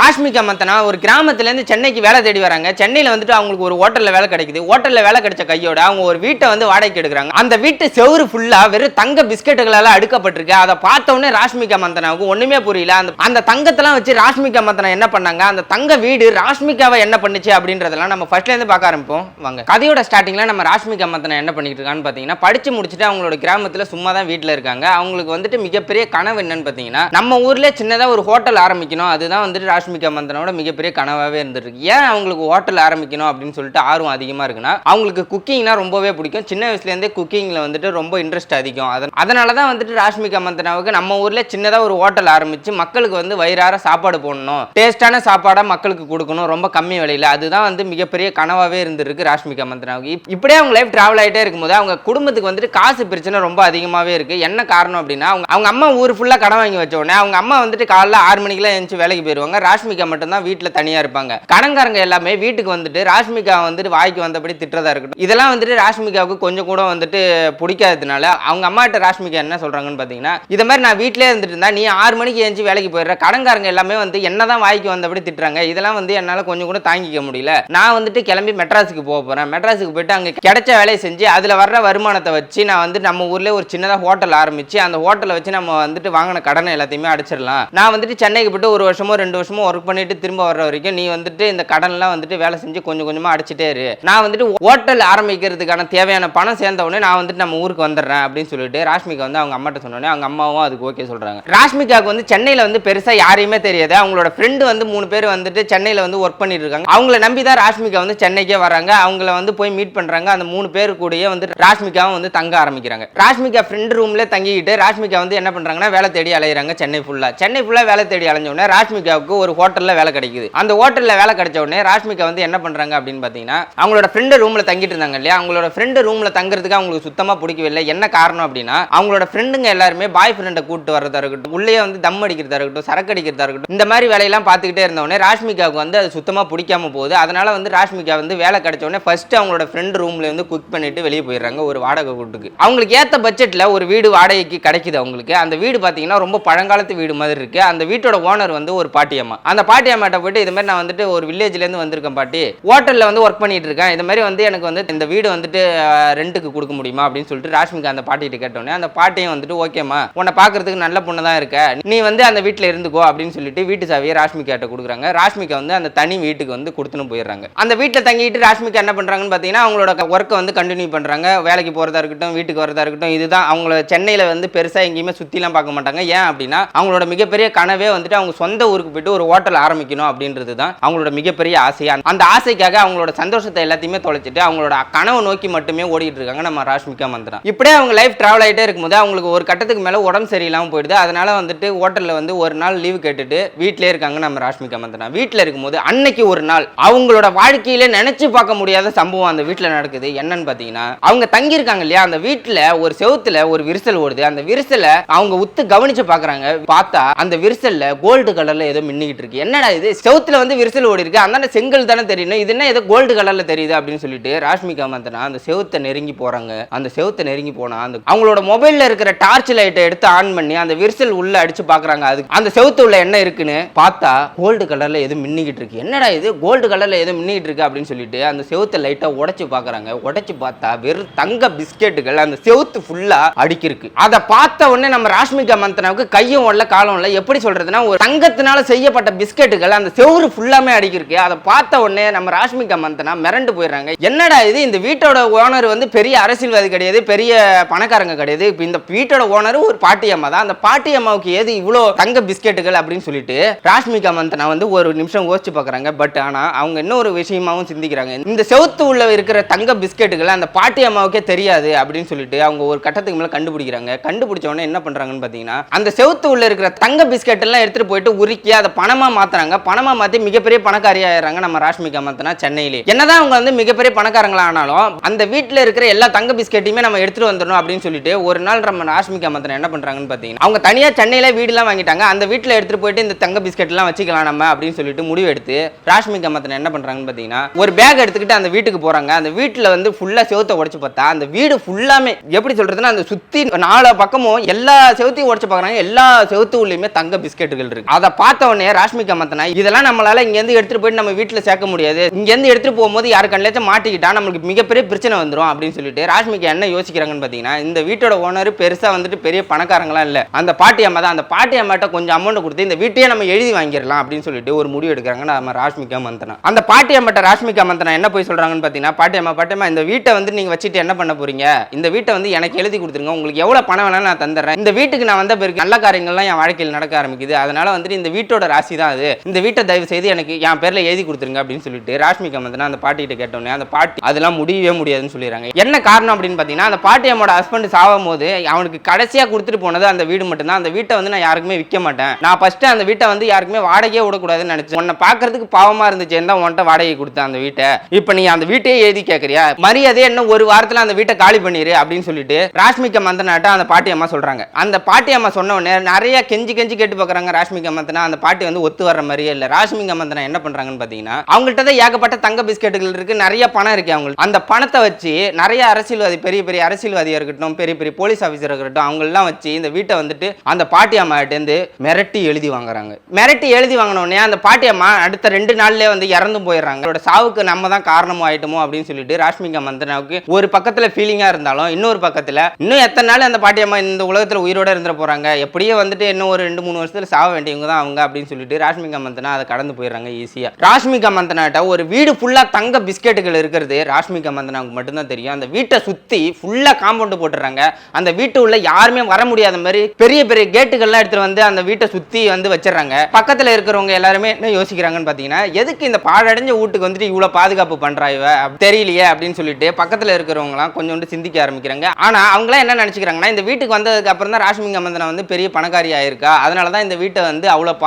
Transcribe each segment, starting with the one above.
ராஷ்மிகா மந்தனா ஒரு கிராமத்துலேருந்து சென்னைக்கு வேலை தேடி வராங்க. சென்னையில் வந்துட்டு அவங்களுக்கு ஒரு ஹோட்டலில் வேலை கிடைக்குது. ஹோட்டலில் வேலை கிடைச்ச கையோட அவங்க ஒரு வீட்டை வந்து வாடகைக்கு எடுக்கிறாங்க. அந்த வீட்டு செவரு ஃபுல்லாக வெறும் தங்க பிஸ்கெட்டுகளால் அடுக்கப்பட்டிருக்கு. அதை பார்த்தோன்னே உடனே ராஷ்மிகா மந்தனாவுக்கு ஒன்றுமே புரியல. அந்த அந்த தங்கத்தெல்லாம் வச்சு ராஷ்மிகா மந்தனா என்ன பண்ணாங்க? அந்த தங்க வீடு ராஷ்மிகாவை என்ன பண்ணுச்சு அப்படின்றதெல்லாம் நம்ம ஃபர்ஸ்ட்லேருந்து பார்க்க ஆரம்பிப்போம். வாங்க. கதையோட ஸ்டார்டிங்கில் நம்ம ராஷ்மிகா மந்தனா என்ன பண்ணிட்டு இருக்கான்னு பார்த்தீங்கன்னா படிச்சு முடிச்சுட்டு அவங்களோட கிராமத்தில் சும்மா தான் வீட்டில் இருக்காங்க. அவங்களுக்கு வந்துட்டு மிகப்பெரிய கனவு என்னன்னு பார்த்தீங்கன்னா நம்ம ஊரில் சின்னதாக ஒரு ஹோட்டல் ஆரம்பிக்கணும். அதுதான் வந்துட்டு ராஷ்மிகா மந்தனோட மிகப்பெரிய கனவாகவே இருந்துருக்கு ஏன் அவங்களுக்கு ஹோட்டல் ஆரம்பிக்கணும் அப்படின்னு சொல்லிட்டு ஆர்வம் அதிகமாக இருக்குன்னா அவங்களுக்கு குக்கிங்னா ரொம்பவே பிடிக்கும். சின்ன வயசுலேருந்தே குக்கிங்கில் வந்துட்டு ரொம்ப இன்ட்ரெஸ்ட் அதிகம். அதன் அதனால தான் வந்துட்டு ராஷ்மிகா மந்தனாவுக்கு நம்ம ஊரில் சின்னதாக ஒரு ஹோட்டல் ஆரம்பித்து மக்களுக்கு வந்து வயிறார சாப்பாடு போடணும். டேஸ்டான சாப்பாடாக மக்களுக்கு கொடுக்கணும். ரொம்ப கம்மி விலையில். அதுதான் வந்து மிகப்பெரிய கனவாகவே இருந்திருக்கு ராஷ்மிகா மந்தனாவுக்கு. இப்படியே அவங்க லைஃப் ட்ராவல் ஆகிட்டே இருக்கும்போது அவங்க குடும்பத்துக்கு வந்துட்டு காசு பிரச்சனை ரொம்ப அதிகமாகவே இருக்குது என்ன காரணம் அப்படின்னா அவங்க அவங்க அம்மா ஊர் ஃபுல்லாக கடன் வாங்கி வச்ச உடனே அவங்க அம்மா வந்துட்டு காலைல ஆறு மணிக்கெல்லாம் எழுந்துச்சு வேலைக்கு போயிருவாங்க. ராஷ்மிகா மட்டும்தான் வீட்டில் தனியாக இருப்பாங்க. கடன்காரங்க எல்லாமே வீட்டுக்கு வந்துட்டு ராஷ்மிகா வந்துட்டு வாய்க்கு வந்தபடி திட்டுறதா இருக்கட்டும். இதெல்லாம் வந்துட்டு ராஷ்மிகாவுக்கு கொஞ்சம் கூட வந்துட்டு பிடிக்காததுனால அவங்க அம்மாட்ட ராஷ்மிகா என்ன சொல்றாங்கன்னு பார்த்தீங்கன்னா இதை மாதிரி நான் வீட்டிலே இருந்துட்டு இருந்தா நீ ஆறு மணிக்கு ஏஞ்சி வேலைக்கு போயிடுற. கடன்காரங்க எல்லாமே வந்து என்னதான் வாய்க்கு வந்தபடி திட்டுறாங்க. இதெல்லாம் வந்து என்னால் கொஞ்சம் கூட தாங்கிக்க முடியல. நான் வந்துட்டு கிளம்பி மெட்ராஸுக்கு போக போறேன். மெட்ராஸுக்கு போயிட்டு அங்கே கிடைச்ச வேலையை செஞ்சு அதில் வர்ற வருமானத்தை வச்சு நான் வந்து நம்ம ஊர்ல ஒரு சின்னதாக ஹோட்டல் ஆரம்பிச்சு அந்த ஹோட்டலை வச்சு நம்ம வந்துட்டு வாங்கின கடனை எல்லாத்தையுமே அடைச்சிடலாம். நான் வந்துட்டு சென்னைக்கு போயிட்டு ஒரு வருஷமோ ரெண்டு வருஷமோ ஒர்க் பண்ணிட்டு திரும்ப வர்ற வரைக்கும் நீ வந்துட்டு இந்த கடன்லாம் வந்துட்டு வேலை செஞ்சு கொஞ்சம் கொஞ்சமா அடைச்சிட்டே இரு. நான் வந்துட்டு ஹோட்டல் ஆரம்பிக்கிறதுக்கான தேவையான பணம் சேர்ந்த உடனே நான் வந்துட்டு நம்ம ஊருக்கு வந்துடுறேன் அப்படின்னு சொல்லிட்டு ராஷ்மிகா வந்து அவங்க அம்மாட்ட சொன்னோடனே அவங்க அம்மாவும் அதுக்கு ஓகே சொல்றாங்க. ராஷ்மிகாவுக்கு வந்து சென்னையில் வந்து பெருசா யாரையுமே தெரியாது. அவங்களோட ஃப்ரெண்டு வந்து மூணு பேர் வந்துட்டு சென்னையில் வந்து ஒர்க் பண்ணிட்டு இருக்காங்க. அவங்கள நம்பி தான் ராஷ்மிகா வந்து சென்னைக்கே வராங்க. அவங்கள வந்து போய் மீட் பண்றாங்க. அந்த மூணு பேர் கூடயே வந்து ராஷ்மிகாவும் வந்து தங்க ஆரம்பிக்கிறாங்க. ராஷ்மிகா ஃப்ரெண்ட் ரூம்ல தங்கிக்கிட்டு ராஷ்மிகா வந்து என்ன பண்றாங்கன்னா வேலை தேடி அலையிறாங்க சென்னை ஃபுல்லாக சென்னை ஃபுல்லா வேலை தேடி அலைஞ்சோடனே ராஷ்மிகாவுக்கு ஒரு ஹோட்டலில் வேலை கிடைக்குது. அந்த ஹோட்டலில் வேலை கிடைச்ச உடனே ராஷ்மிகா வந்து என்ன பண்ணுறாங்க அப்படின்னு பார்த்தீங்கன்னா அவங்களோட ஃப்ரெண்டு ரூமில் தங்கிட்டு இருந்தாங்க இல்லையா? அவங்களோட ஃப்ரெண்டு ரூமில் தங்குறதுக்கு அவங்களுக்கு சுத்தமாக பிடிக்கவில்லை. என்ன காரணம் அப்படின்னா அவங்களோட ஃப்ரெண்டுங்க எல்லாருமே பாய் ஃப்ரெண்டை கூட்டு வரதா இருக்கட்டும் உள்ளே வந்து தம் அடிக்கிறதா இருக்கட்டும் சரக்கு அடிக்கிறதா இருக்கட்டும் இந்த மாதிரி வேலையெல்லாம் பார்த்துக்கிட்டே இருந்தவொடனே ராஷ்மிகாவுக்கு வந்து அது சுத்தமாக பிடிக்காம போகுது. அதனால வந்து ராஷ்மிகா வந்து வேலை கிடைச்ச உடனே ஃபர்ஸ்ட் அவங்களோட ஃப்ரெண்ட் ரூமில் வந்து குக் பண்ணிட்டு வெளியே போயிடுறாங்க ஒரு வாடகை கூட்டுக்கு அவங்களுக்கு ஏற்ற பட்ஜெட்டில் ஒரு வீடு வாடகைக்கு கிடைக்குது அவங்களுக்கு. அந்த வீடு பார்த்தீங்கன்னா ரொம்ப பழங்காலத்து வீடு மாதிரி இருக்குது அந்த வீட்டோட ஓனர் வந்து ஒரு பாட்டியம்மா. அந்த பாட்டியம்மாட்ட போயிட்டு இது மாதிரி நான் வந்துட்டு ஒரு வில்லேஜ்லேருந்து வந்திருக்கேன் பாட்டி. ஹோட்டலில் வந்து ஒர்க் பண்ணிட்டு இருக்கேன் இந்த மாதிரி வந்து எனக்கு வந்து இந்த வீடு வந்துட்டு ரெண்டுக்கு கொடுக்க முடியுமா? அப்படின்னு சொல்லிட்டு ராஷ்மிகா அந்த பாட்டிகிட்ட கேட்டோன்னே அந்த பாட்டியும் வந்துட்டு ஓகேம்மா உன்னை பார்க்கறதுக்கு நல்ல பொண்ணு தான் இருக்க. நீ வந்து அந்த வீட்டில் இருந்துக்கோ. அப்படின்னு சொல்லிட்டு வீட்டு சாவியை ராஷ்மிகாட்ட கொடுக்குறாங்க. ராஷ்மிகா வந்து அந்த தனி வீட்டுக்கு வந்து கொடுத்துன்னு போயிடுறாங்க. அந்த வீட்டில் தங்கிட்டு ராஷ்மிகா என்ன பண்ணுறாங்கன்னு பார்த்தீங்கன்னா அவங்களோட ஒர்க்கை வந்து கண்டினியூ பண்ணுறாங்க வேலைக்கு போகிறதா இருக்கட்டும் வீட்டுக்கு வரதா இருக்கட்டும் இதுதான். அவங்கள சென்னையில் வந்து பெருசாக எங்கேயுமே சுற்றிலாம் பார்க்க மாட்டாங்க. ஏன் அப்படின்னா அவங்களோட மிகப்பெரிய கனவே வந்துட்டு அவங்க சொந்த ஊருக்கு போயிட்டு ஒரு ஹோட்டல் ஆரம்பிக்கணும் அப்படின்றது தான் அவங்களோட மிகப்பெரிய ஆசையா அந்த ஆசைக்காக அவங்களோட சந்தோஷத்தை எல்லாத்தையுமே தொலைச்சிட்டு அவங்களோட கனவை நோக்கி மட்டுமே ஓடிட்டு இருக்காங்க நம்ம ராஷ்மிகா மந்திரா. இப்படியே அவங்க லைஃப் டிராவல் ஆகிட்டே இருக்கும்போது அவங்களுக்கு ஒரு கட்டத்துக்கு மேலே உடம்பு சரியில்லாமல் போயிடுது. அதனால வந்துட்டு ஹோட்டலில் வந்து ஒரு நாள் லீவு கேட்டுட்டு வீட்டிலே இருக்காங்க நம்ம ராஷ்மிகா மந்திரா. வீட்டில் இருக்கும்போது அன்னைக்கு ஒரு நாள் அவங்களோட வாழ்க்கையில நினைச்சு பார்க்க முடியாத சம்பவம் அந்த வீட்டில் நடக்குது. என்னன்னு பார்த்தீங்கன்னா அவங்க தங்கியிருக்காங்க இல்லையா? அந்த வீட்டில் ஒரு செவுத்துல ஒரு விரிசல் ஓடுது. அந்த விரிசலை அவங்க உத்து கவனிச்சு பாக்குறாங்க. பார்த்தா அந்த விரிசல்ல கோல்டு கலர்ல ஏதோ மின்னிக்கிட்டு இருக்கு. என்னடா இது? செவுத்துல வந்து விரிசல் ஓடி இருக்கு அந்த செங்கல் தானே தெரியணும் இது என்ன ஏதோ கோல்டு கலர்ல தெரியுது அப்படின்னு சொல்லிட்டு ராஷ்மிகா மந்தனா அந்த செவுத்தை நெருங்கி போறாங்க. அந்த செவுத்தை நெருங்கி போனா அந்த அவங்களோட மொபைல்ல இருக்கிற டார்ச் லைட்டை எடுத்து ஆன் பண்ணி அந்த விரிசல் உள்ள அடிச்சு பாக்குறாங்க. அது அந்த செவுத்து உள்ள என்ன இருக்குன்னு பார்த்தா கோல்டு கலர்ல எதுவும் மின்னிக்கிட்டு இருக்கு. என்னடா இது? கோல்டு கலர்ல ஏதோ மின்னிக்கிட்டு இருக்கு அப்படின்னு சொல்லிட்டு அந்த செவுத்தை லைட்டா உடைச்சு பாக்குறாங்க. உடைச்சு பார்த்தா வெறும் தங்க பிஸ்கெட்டுகள் அந்த செவுத்து ஃபுல்லா அடிக்கிருக்கு. அதை பார்த்த உடனே நம்ம ராஷ்மிகா மந்தனாவுக்கு கையும் உள்ள காலம் இல்லை எப்படி சொல்றதுன்னா ஒரு தங்கத்தினால செய்யப்பட்ட பிஸ்கெட்டுகள் அந்த செவுரு ஃபுல்லாமே அடிக்கிருக்கு அதை பார்த்த உடனே நம்ம ராஷ்மிகா மந்தனா மிரண்டு போயிடுறாங்க. என்னடா இது? இந்த வீட்டோட ஓனர் வந்து பெரிய அரசியல்வாதி கிடையாது பெரிய பணக்காரங்க கிடையாது. இப்போ இந்த வீட்டோட ஓனர் ஒரு பாட்டியம்மா தான். அந்த பாட்டியம்மாவுக்கு ஏது இவ்வளோ தங்க பிஸ்கெட்டுகள் அப்படின்னு சொல்லிட்டு ராஷ்மிகா மந்தனா வந்து ஒரு நிமிஷம் யோசிச்சு பார்க்குறாங்க. பட் ஆனால் அவங்க இன்னொரு விஷயமாவும் சிந்திக்கிறாங்க. இந்த செவுத்து உள்ள இருக்கிற தங்க பிஸ்கெட்டுகள் அந்த பாட்டி அம்மாவுக்கே தெரியாது அப்படின்னு சொல்லிட்டு அவங்க ஒரு கட்டத்துக்கு மேலே கண்டுபிடிக்கிறாங்க. கண்டுபிடிச்ச உடனே என்ன பண்றாங்கன்னு பார்த்தீங்கன்னா அந்த செவுத்து உள்ள இருக்கிற தங்க பிஸ்கெட் எல்லாம் எடுத்துட்டு போயிட்டு உருக்கி அதை பணம் மாத்துறாங்க. பணமா மாத்தி மிகப்பெரிய பணக்காரி ஆயிடுறாங்க நம்ம ராஷ்மிகா மந்தனா சென்னையிலே. என்னதான் அவங்க வந்து மிகப்பெரிய பணக்காரங்களா ஆனாலும் அந்த வீட்டில் இருக்கிற எல்லா தங்க பிஸ்கெட்டையுமே நம்ம எடுத்துட்டு வந்துடணும் அப்படின்னு சொல்லிட்டு ஒரு நாள் நம்ம ராஷ்மிகா மந்தனா என்ன பண்றாங்கன்னு பார்த்தீங்கன்னா அவங்க தனியா சென்னையில வீடுலாம் வாங்கிட்டாங்க. அந்த வீட்டில் எடுத்துட்டு போயிட்டு இந்த தங்க பிஸ்கெட் எல்லாம் வச்சுக்கலாம் நம்ம அப்படின்னு சொல்லிட்டு முடிவு எடுத்து ராஷ்மிகா மந்தனா என்ன பண்றாங்கன்னு பார்த்தீங்கன்னா ஒரு பேக் எடுத்துக்கிட்டு அந்த வீட்டுக்கு போறாங்க. அந்த வீட்டில் வந்து ஃபுல்லா செவுத்தை உடைச்சு பார்த்தா அந்த வீடு ஃபுல்லாமே எப்படி சொல்றதுன்னா அந்த சுத்தி நாலு பக்கமும் எல்லா செவுத்தையும் உடைச்சு பார்க்கறாங்க. எல்லா செவத்து உள்ளயுமே தங்க பிஸ்கெட்டுகள் இருக்கு. அதை பார்த்த உடனே ராஷ்மிகா மந்தனா இதெல்லாம் நம்மளால இங்க இருந்து எடுத்துட்டு போயிட்டு நம்ம வீட்டுல சேர்க்க முடியாது. இங்க இருந்து எடுத்துட்டு போகும்போது யாரு கண்ணிலேச்சும் மாட்டிக்கிட்டா நம்மளுக்கு மிகப்பெரிய பிரச்சனை வந்துரும் அப்படின்னு சொல்லிட்டு ராஷ்மிகா என்ன யோசிக்கிறாங்கன்னு பாத்தீங்கன்னா இந்த வீட்டோட ஓனர் பெருசா வந்துட்டு பெரிய பணக்காரங்களாம் இல்ல. அந்த பாட்டி அம்மா தான். அந்த பாட்டி அம்மாட்ட கொஞ்சம் அமௌண்ட் கொடுத்து இந்த வீட்டையே நம்ம எழுதி வாங்கிடலாம் அப்படின்னு சொல்லிட்டு ஒரு முடிவு எடுக்கிறாங்க நம்ம ராஷ்மிகா மந்தனா. அந்த பாட்டி அம்மாட்ட ராஷ்மிகா மந்தனா என்ன போய் சொல்றாங்கன்னு பாத்தீங்கன்னா பாட்டி அம்மா பாட்டி அம்மா இந்த வீட்டை வந்து நீங்க வச்சுட்டு என்ன பண்ண போறீங்க? இந்த வீட்டை வந்து எனக்கு எழுதி கொடுத்துருங்க. உங்களுக்கு எவ்வளவு பணம் வேணாலும் நான் தந்துடுறேன். இந்த வீட்டுக்கு நான் வந்த பிறகு நல்ல காரியங்கள்லாம் என் வாழ்க்கையில் நடக்க ஆரம்பிக்குது. அதனால வந்துட்டு இந்த வீட்டோட ராசி தான் அது. இந்த வீட்டை தயவு செய்து எனக்கு என் பேர்ல எழுதி கொடுத்துருங்க அப்படின்னு சொல்லிட்டு ராஷ்மிகா மந்தனா அந்த பாட்டிகிட்ட கேட்டோன்னே அந்த பாட்டி அதெல்லாம் முடியவே முடியாதுன்னு சொல்லிடுறாங்க. என்ன காரணம் அப்படின்னு பார்த்தீங்கன்னா அந்த பாட்டி என்னோட ஹஸ்பண்ட் சாவும் போது அவனுக்கு கடைசியா கொடுத்துட்டு போனது அந்த வீடு மட்டும்தான். அந்த வீட்டை வந்து நான் யாருக்குமே விற்க மாட்டேன். நான் ஃபர்ஸ்ட் அந்த வீட்டை வந்து யாருக்குமே வாடகையே விடக்கூடாதுன்னு நினைச்சேன் உன்னை பார்க்கறதுக்கு பாவமா இருந்துச்சேன்னு தான் உன்கிட்ட வாடகை கொடுத்தேன் அந்த வீட்டை. இப்போ நீ அந்த வீட்டையே எழுதி கேட்கறியா மரியாதையே இன்னும் ஒரு வாரத்துல அந்த வீட்டை காலி பண்ணிரு அப்படின்னு சொல்லிட்டு ராஷ்மிகா மந்தனாட்ட அந்த பாட்டி அம்மா சொல்றாங்க. அந்த பாட்டி அம்மா சொன்ன உடனே நிறைய கெஞ்சி கெஞ்சி கேட்டு பார்க்கறாங்க ராஷ்மிகா மந்தனா அந்த பாட்டி வந்து ஒத்து வர்ற மாதிரியே இல்லை. ராஷ்மிகா மந்தனா என்ன பண்றாங்கன்னு பாத்தீங்கன்னா அவங்கள்ட்ட தான் ஏகப்பட்ட தங்க பிஸ்கெட்டுகள் இருக்கு. நிறைய பணம் இருக்கு அவங்களுக்கு அந்த பணத்தை வச்சு நிறைய அரசியல்வாதி பெரிய பெரிய அரசியல்வாதியா இருக்கட்டும் பெரிய பெரிய போலீஸ் ஆஃபீஸர் இருக்கட்டும் அவங்க எல்லாம் வச்சு இந்த வீட்டை வந்துட்டு அந்த பாட்டி அம்மாட்ட இருந்து மிரட்டி எழுதி வாங்குறாங்க. மிரட்டி எழுதி வாங்கின உடனே அந்த பாட்டி அம்மா அடுத்த ரெண்டு நாள்ல வந்து இறந்து போயிடுறாங்க. அவரோட சாவுக்கு நம்ம தான் காரணமும் ஆயிட்டோமோ அப்படின்னு சொல்லிட்டு ராஷ்மிகா மந்தனாவுக்கு ஒரு பக்கத்துல ஃபீலிங்கா இருந்தாலும் இன்னொரு பக்கத்துல இன்னும் எத்தனை நாள் அந்த பாட்டி அம்மா இந்த உலகத்துல உயிரோட இருந்துட போறாங்க? எப்படியே வந்துட்டு இன்னும் ஒரு ரெண்டு மூணு வருஷத்துல சாவ வேண்டியவங்க தான் அவங்க அப்படின்னு சொல்லிட்டு ராஷ்மிகா மந்தனா அதை கடந்து போயிடுறாங்க ஈஸியா ராஷ்மிகா மந்தனாட்ட ஒரு வீடு ஃபுல்லா தங்க பிஸ்கெட்டுகள் இருக்கிறது ராஷ்மிகா மந்தனாவுக்கு மட்டும்தான் தெரியும். அந்த வீட்டை சுத்தி ஃபுல்லா காம்பவுண்ட் போட்டுறாங்க அந்த வீட்டு உள்ள யாருமே வர முடியாத மாதிரி பெரிய பெரிய கேட்டுகள்லாம் எடுத்துகிட்டு வந்து அந்த வீட்டை சுத்தி வந்து வச்சிடறாங்க. பக்கத்துல இருக்கிறவங்க எல்லாருமே என்ன யோசிக்கிறாங்கன்னு பாத்தீங்கன்னா எதுக்கு இந்த பாழடைஞ்ச வீட்டுக்கு வந்துட்டு இவ்வளவு பாதுகாப்பு பண்றா இவ? தெரியலையே அப்படின்னு சொல்லிட்டு பக்கத்துல இருக்கிறவங்களாம் கொஞ்சோண்டு சிந்திக்க ஆரம்பிக்கிறாங்க. ஆனா அவங்களாம் என்ன நினைச்சுக்கிறாங்கன்னா இந்த வீட்டுக்கு வந்ததுக்கு அப்புறம் தான் ராஷ்மிகா மந்தனா வந்து பெரிய பணக்காரி ஆயிருக்கா? அதனால தான் இந்த வீட்டை வந்து அவ்வளவு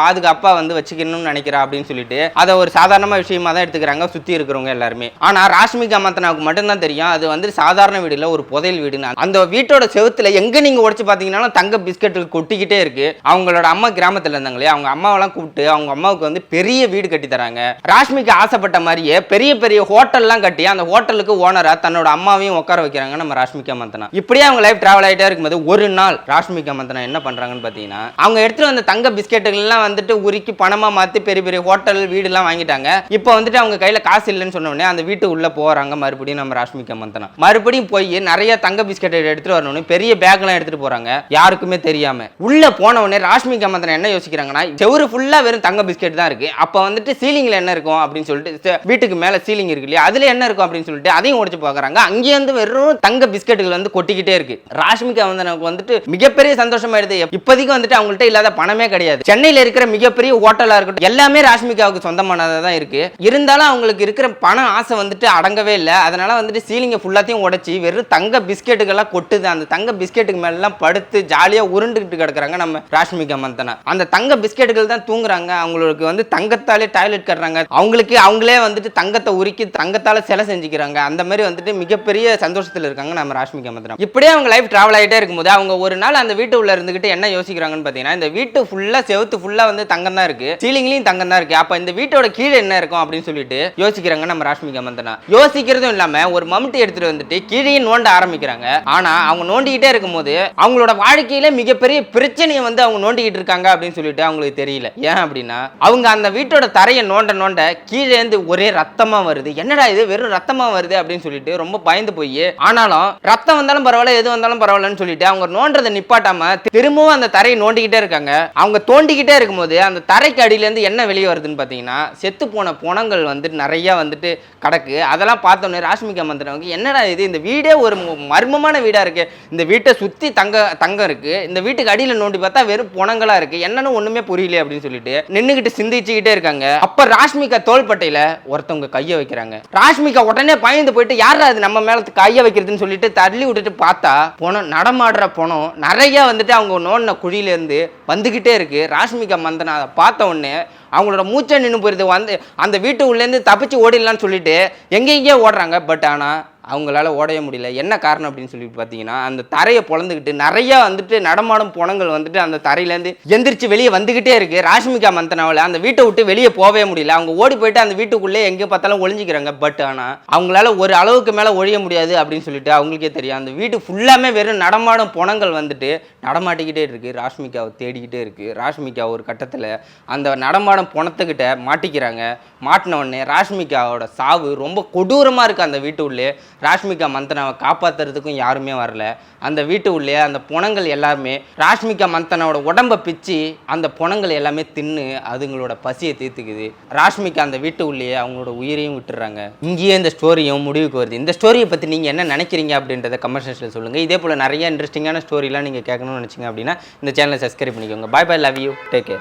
பாதுகாப்பா வந்து வச்சுக்கணும்னு நினைக்கிறா அப்படின்னு சொல்லிட்டு அதை ஒரு சாதாரண விஷயமா தான் எடுத்துக்கிறாங்க சுத்தி இருக்கிறவங்க எல்லாருமே. ஆனா ராஷ்மிகா மந்தனாவுக்கு மட்டும்தான் தெரியும். அது வந்து சாதாரண வீடு இல்லை ஒரு புதையல் வீடுன்னு. அந்த வீட்டோட செவுத்துல எங்க நீங்க உடைச்சு பார்த்தீங்கன்னா தங்க பிஸ்கெட்டுகள் கொட்டிக்கிட்டே இருக்கு. அவங்களோட அம்மா கிராமத்துல இருந்தாங்களே அவங்க அம்மாவெல்லாம் கூப்பிட்டு அவங்க அம்மாவுக்கு வந்து பெரிய வீடு கட்டி தராங்க. ராஷ்மிக்கு ஆசைப்பட்ட மாதிரியே பெரிய பெரிய ஹோட்டல்லாம் கட்டி அந்த ஹோட்டலுக்கு ஓனராக தன்னோட அம்மாவையும் உட்கார வைக்கிறாங்க நம்ம ராஷ்மிகா மந்தனா இப்படியே அவங்க லைஃப் டிராவல் ஆகிட்டே இருக்கும்போது ஒரு நாள் ராஷ்மிகா மந்தனா என்ன பண்றாங்கன்னு பார்த்தீங்கன்னா அவங்க எடுத்துகிட்டு வந்த தங்க பிஸ்கெட்டுகள்லாம் எல்லாம் வந்துட்டு விற்று பணமா மாத்தி பெரிய பெரிய ஹோட்டல் வீடுலாம் வாங்கிட்டாங்க. இப்போ வந்துட்டு அவங்க கையில் காசு இல்லைன்னு சொன்ன உடனே அந்த வீட்டு உள்ளே போறாங்க. மறுபடியும் நம்ம ராஷ்மிகா மந்தனா. மறுபடியும் போய் நிறைய தங்க பிஸ்கெட் எடுத்துட்டு வரணும்னு பெரிய பேக்லாம் எடுத்துட்டு போறாங்க. யாருக்குமே தெரியாம. உள்ள போன உடனே ராஷ்மிகா மந்தனா என்ன யோசிக்கிறாங்கன்னா செவுரு ஃபுல்லா வெறும் தங்க பிஸ்கெட் தான் இருக்கு. அப்போ வந்துட்டு சீலிங்கில் என்ன இருக்கும் அப்படின்னு சொல்லிட்டு வீட்டுக்கு மேலே சீலிங் இருக்கு இல்லையா? அதுல என்ன இருக்கும் அப்படின்னு சொல்லிட்டு அதையும் உடச்சு பார்க்குறாங்க அங்கேயிருந்து வெறும் தங்க பிஸ்கெட்டுகள் வந்து கொட்டிக்கிட்டே இருக்கு. ராஷ்மிகா வந்து வந்துட்டு மிகப்பெரிய சந்தோஷமாயிடுது. இப்போதைக்கு வந்துட்டு அவங்கள்ட்ட இல்லாத பணமே கிடையாது. சென்னையில் இருக்கிற மிகப்பெரிய ஹோட்டலா இருக்கட்டும் எல்லாமே ராஷ்மிகாவுக்கு சொந்தமானதா தான் இருக்கு. இருந்தாலும் அவங்களுக்கு இருக்கிற பண ஆசை வந்துட்டு அடங்கவே இல்லை. அதனால் வந்துட்டு சீலிங்கை ஃபுல்லாத்தையும் உடச்சி வெறும் தங்க பிஸ்கெட்டுகள்லாம் கொட்டுது. அந்த தங்க பிஸ்கெட்டுக்கு மேலாம் படுத்து ஜாலியாக உருண்டுகிட்டு கிடக்குறாங்க நம்ம ராஷ்மிகா மந்தனா. அந்த தங்க பிஸ்கெட்டுகள் தான் தூங்குறாங்க. அவங்களுக்கு வந்து தங்கத்தாலே டாய்லெட் கட்டுறாங்க. அவங்களுக்கு அவங்களே வந்துட்டு தங்கத்தை உருக்கி தங்கத்தால் சிலை செஞ்சுக்கிறாங்க. அந்த மாதிரி வந்துட்டு மிகப்பெரிய சந்தோஷத்தில் இருக்காங்க நம்ம ராஷ்மிகா மந்தனா. இப்படியே அவங்க லைஃப் ட்ராவல் ஆகிட்டே இருக்கும்போது அவங்க ஒரு நாள் அந்த வீட்டு உள்ள இருந்துகிட்டு என்ன யோசிக்கிறாங்கன்னு பார்த்தீங்கன்னா இந்த வீட்டு ஃபுல்லாக செவத்து ஃபுல்லா வந்து தங்கம் தான் இருக்கு. சீலிங்லயும் தங்கம் தான் இருக்கு. அப்ப இந்த வீட்டோட கீழே என்ன இருக்கும் அப்படின்னு சொல்லிட்டு யோசிக்கிறாங்க நம்ம ராஷ்மிகா மந்தனா யோசிக்கிறதும் இல்லாம ஒரு மம்முட்டி எடுத்துட்டு வந்துட்டு கீழே நோண்ட ஆரம்பிக்கிறாங்க. ஆனா அவங்க நோண்டிக்கிட்டே இருக்கும்போது அவங்களோட வாழ்க்கையில மிகப்பெரிய பிரச்சனையை வந்து அவங்க நோண்டிக்கிட்டு இருக்காங்க அப்படின்னு சொல்லிட்டு அவங்களுக்கு தெரியல. ஏன் அப்படின்னா அவங்க அந்த வீட்டோட தரையை நோண்ட நோண்ட கீழே இருந்து ஒரே ரத்தமா வருது. என்னடா இது? வெறும் ரத்தமா வருது அப்படின்னு சொல்லிட்டு ரொம்ப பயந்து போய் ஆனாலும் ரத்தம் வந்தாலும் பரவாயில்ல எது வந்தாலும் பரவாயில்லன்னு சொல்லிட்டு அவங்க நோண்டதை நிப்பாட்டாம திரும்பவும் அந்த தரையை நோண்டிக்கிட்டே இருக்காங்க. அவங்க தோண்டிக்கிட்டே இருக்கும்போது அந்த தரைக்கு அடியிலேருந்து என்ன வெளியே வருதுன்னு பார்த்தீங்கன்னா செத்து போன புணங்கள் வந்துட்டு நிறையா வந்துட்டு கிடக்கு. அதெல்லாம் பார்த்தோன்னே ராஷ்மிகா மந்திரவங்க என்னடா இது? இந்த வீடே ஒரு மர்மமான வீடாக இருக்குது இந்த வீட்டை சுற்றி தங்க தங்கம் இருக்கு. இந்த வீட்டுக்கு அடியில் நோண்டி பார்த்தா வெறும் புணங்களாக இருக்குது என்னன்னு ஒன்றுமே புரியல அப்படின்னு சொல்லிட்டு நின்றுக்கிட்டு சிந்திச்சுக்கிட்டே இருக்காங்க. அப்போ ராஷ்மிகா தோள்பட்டையில் ஒருத்தவங்க கையை வைக்கிறாங்க. ராஷ்மிகா உடனே பயந்து போயிட்டு யாரா அது நம்ம மேலே கையை வைக்கிறதுன்னு சொல்லிட்டு தள்ளி விட்டுட்டு பார்த்தா பணம் நடமாடுற பணம் நிறையா வந்துட்டு அவங்க நோண்டின குழியிலேருந்து வந்துக்கிட்டே இருக்குது ராஷ்மிகா மந்தனா அதை பார்த்த உடனே அவங்களோட மூச்சை நின்று போயிருது வந்து அந்த வீட்டு உள்ளேருந்து தப்பிச்சு ஓடிடலான்னு சொல்லிட்டு எங்கெங்கேயோ ஓடுறாங்க. பட் ஆனால் அவங்களால ஓடைய முடியல. என்ன காரணம் அப்படின்னு சொல்லிட்டு பார்த்தீங்கன்னா அந்த தரையை பொழந்துக்கிட்டு நிறைய வந்துட்டு நடமாடும் புணங்கள் வந்துட்டு அந்த தரையிலேருந்து எந்திரிச்சு வெளியே வந்துக்கிட்டே இருக்கு. ராஷ்மிகா மந்தனாவில் அந்த வீட்டை விட்டு வெளியே போகவே முடியல. அவங்க ஓடி போயிட்டு அந்த வீட்டுக்குள்ளே எங்கே பார்த்தாலும் ஒளிஞ்சிக்கிறாங்க. பட் ஆனால் அவங்களால ஒரு அளவுக்கு மேலே ஒழிய முடியாது அப்படின்னு சொல்லிட்டு அவங்களுக்கே தெரியும். அந்த வீட்டு ஃபுல்லாமே வெறும் நடமாடும் புணங்கள் வந்துட்டு நடமாட்டிக்கிட்டே இருக்கு. ராஷ்மிகாவை தேடிக்கிட்டே இருக்கு. ராஷ்மிகா ஒரு கட்டத்தில் அந்த நடமாடும் புணத்துக்கிட்ட மாட்டிக்கிறாங்க. மாட்டின உடனே ராஷ்மிகாவோட சாவு ரொம்ப கொடூரமாக இருக்குது அந்த வீட்டு உள்ளே. ராஷ்மிகா மந்தனாவை காப்பாற்றுறதுக்கும் யாருமே வரல. அந்த வீட்டு உள்ளே அந்த புணங்கள் எல்லாருமே ராஷ்மிகா மந்தனாவோட உடம்பை பிச்சு அந்த புணங்கள் எல்லாமே தின்னு அதுங்களோட பசியை தீர்த்துக்குது. ராஷ்மிகா அந்த வீட்டு உள்ளேயே அவங்களோட உயிரையும் விட்டுறாங்க. இங்கேயே இந்த ஸ்டோரியும் முடிவுக்கு வருது. இந்த ஸ்டோரியை பற்றி நீங்கள் என்ன நினைக்கிறீங்க அப்படின்றத கமெண்ட் செக்ஷனில் சொல்லுங்கள் இதே போல் நிறைய இன்ட்ரெஸ்டிங்கான ஸ்டோரிலாம் நீங்கள் கேட்கணும்னு நினச்சிங்க அப்படின்னா இந்த சேனலை சப்ஸ்கிரைப் பண்ணிக்கோங்க. Bye bye love you take care